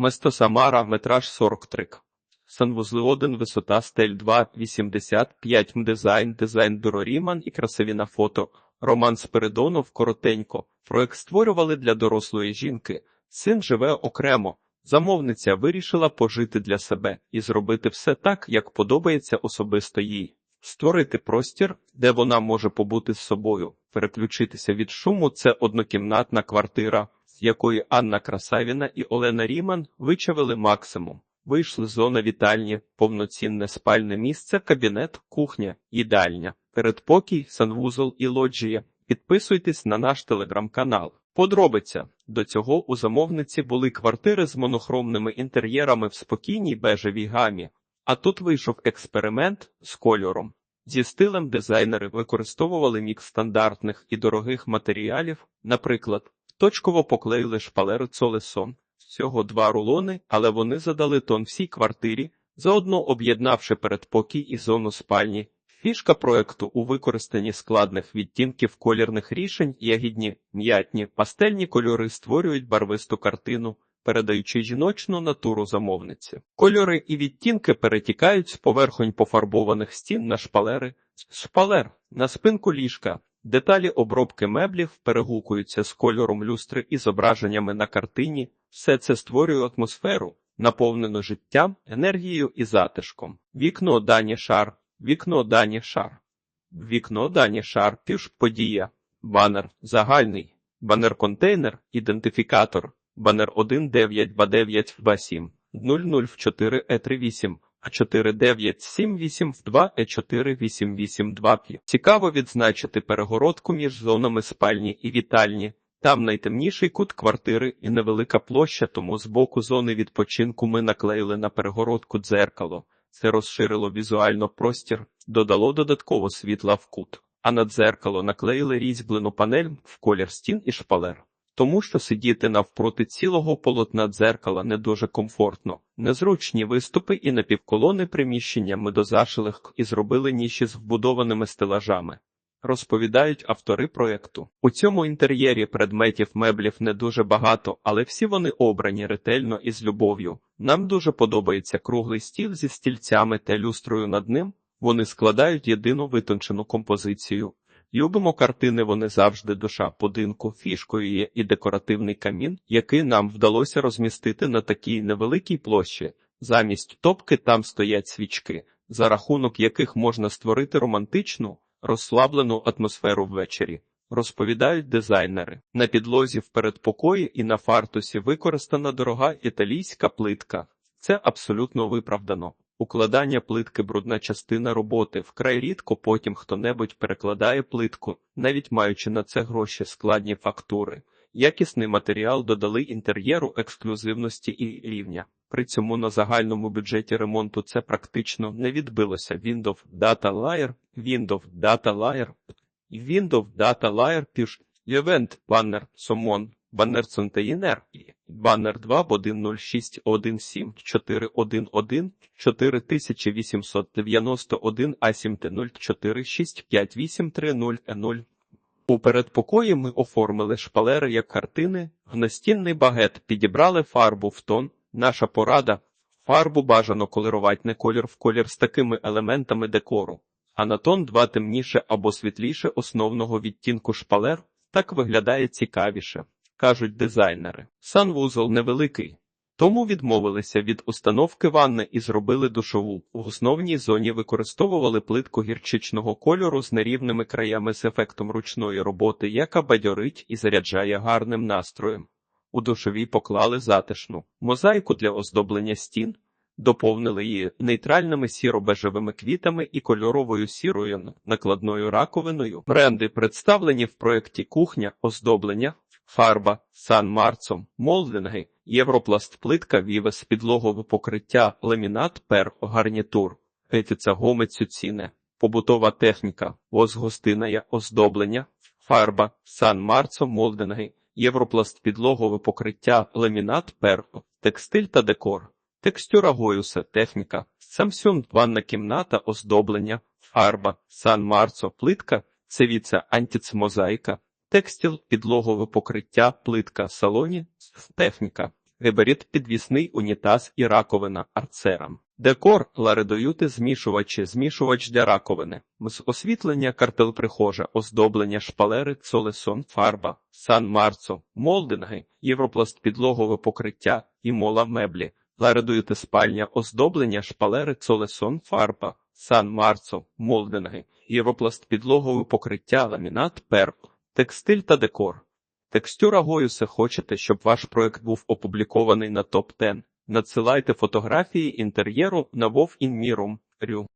Место Самара, метраж 43 к. Санвузли 1, висота стель 2, 85 м дизайн, дизайн бюро Ріман і красиві на фото. Роман Спиридонов, коротенько. Проект створювали для дорослої жінки. Син живе окремо. Замовниця вирішила пожити для себе і зробити все так, як подобається особисто їй. Створити простір, де вона може побути з собою, переключитися від шуму це однокімнатна квартира, з якої Анна Красавіна і Олена Ріман вичавили максимум. Вийшли з зони вітальні, повноцінне спальне місце, кабінет, кухня, їдальня, передпокій, санвузол і лоджія. Підписуйтесь на наш телеграм-канал. Подробиця. До цього у замовниці були квартири з монохромними інтер'єрами в спокійній бежевій гамі. А тут вийшов експеримент з кольором. Зі стилем дизайнери використовували мікс стандартних і дорогих матеріалів, наприклад, точково поклеїли шпалери цолесон. Всього два рулони, але вони задали тон всій квартирі, заодно об'єднавши передпокій і зону спальні. Фішка проекту у використанні складних відтінків колірних рішень, ягідні, м'ятні, пастельні кольори створюють барвисту картину, передаючи жіночну натуру замовниці. Кольори і відтінки перетікають з поверхонь пофарбованих стін на шпалери, шпалер на спинку ліжка. Деталі обробки меблів перегукуються з кольором люстри і зображеннями на картині. Все це створює атмосферу, наповнену життям, енергією і затишком. Вікно дані шар, вікно дані шар, вікно дані шар, піш подія, банер загальний, банер-контейнер, ідентифікатор, банер 192927, 004 E38, А4978 E4882. Цікаво відзначити перегородку між зонами спальні і вітальні. Там найтемніший кут квартири і невелика площа, тому з боку зони відпочинку ми наклеїли на перегородку дзеркало. Це розширило візуально простір, додало додатково світла в кут, а на дзеркало наклеїли різьблену панель в колір стін і шпалер. Тому що сидіти навпроти цілого полотна дзеркала не дуже комфортно. Незручні виступи і напівколони приміщення ми дозашили і зробили ніші з вбудованими стелажами. Розповідають автори проєкту. У цьому інтер'єрі предметів меблів не дуже багато, але всі вони обрані ретельно і з любов'ю. Нам дуже подобається круглий стіл зі стільцями та люстрою над ним. Вони складають єдину витончену композицію. Любимо картини, вони завжди душа будинку, фішкою є і декоративний камін, який нам вдалося розмістити на такій невеликій площі. Замість топки там стоять свічки, за рахунок яких можна створити романтичну розслаблену атмосферу ввечері. Розповідають дизайнери. На підлозі в передпокої і на фартусі використана дорога італійська плитка. Це абсолютно виправдано. Укладання плитки брудна частина роботи. Вкрай рідко потім хто-небудь перекладає плитку, навіть маючи на це гроші складні фактури. Якісний матеріал додали інтер'єру ексклюзивності і рівня. При цьому на загальному бюджеті ремонту це практично не відбилося. Windows Data Layer, Windows Data Layer, Windows Data Layer піш, Event, баннер, Сомон, баннер Контейнер, баннер 2 в 10617 411 4891 А7Т04658300 у передпокої ми оформили шпалери як картини, в багет підібрали фарбу в тон. Наша порада фарбу бажано колерувати не колір в колір з такими елементами декору, а на тон два темніше або світліше основного відтінку шпалер так виглядає цікавіше, кажуть дизайнери. Санвузол невеликий. Тому відмовилися від установки ванни і зробили душову. У основній зоні використовували плитку гірчичного кольору з нерівними краями з ефектом ручної роботи, яка бадьорить і заряджає гарним настроєм. У душовій поклали затишну мозаїку для оздоблення стін, доповнили її нейтральними сіро-бежевими квітами і кольоровою сірою накладною раковиною. Бренди представлені в проєкті кухня, оздоблення, фарба, сан марцом, молдинги, європласт плитка, вівес, підлогове покриття, ламінат, пер, гарнітур, етіця гомицю ціни, побутова техніка, возгостиная, оздоблення, фарба, сан марцо, молдинги, європласт підлогове покриття, ламінат, пер, текстиль та декор, текстюра гоюса, техніка, Samsung, ванна кімната, оздоблення, фарба, сан марцо, плитка, цевіця, антицмозаїка, Текстіл, підлогове покриття, плитка, салоні, техніка, Габарит підвісний унітаз і раковина арцерам. Декор ларедоюти змішувачі, змішувач для раковини. З освітлення картел прихожа, оздоблення шпалери, цолесон, фарба, сан марцо, молдинги, європласт підлогове покриття і мола меблі. Ларедуюти спальня, оздоблення шпалери, цолесон, фарба, сан марцо, молдинги, європласт підлогове покриття, ламінат, перл, текстиль та декор. Текстюра Гоюсе хочете, щоб ваш проект був опублікований на топ 10 Надсилайте фотографії інтер'єру на. Рю.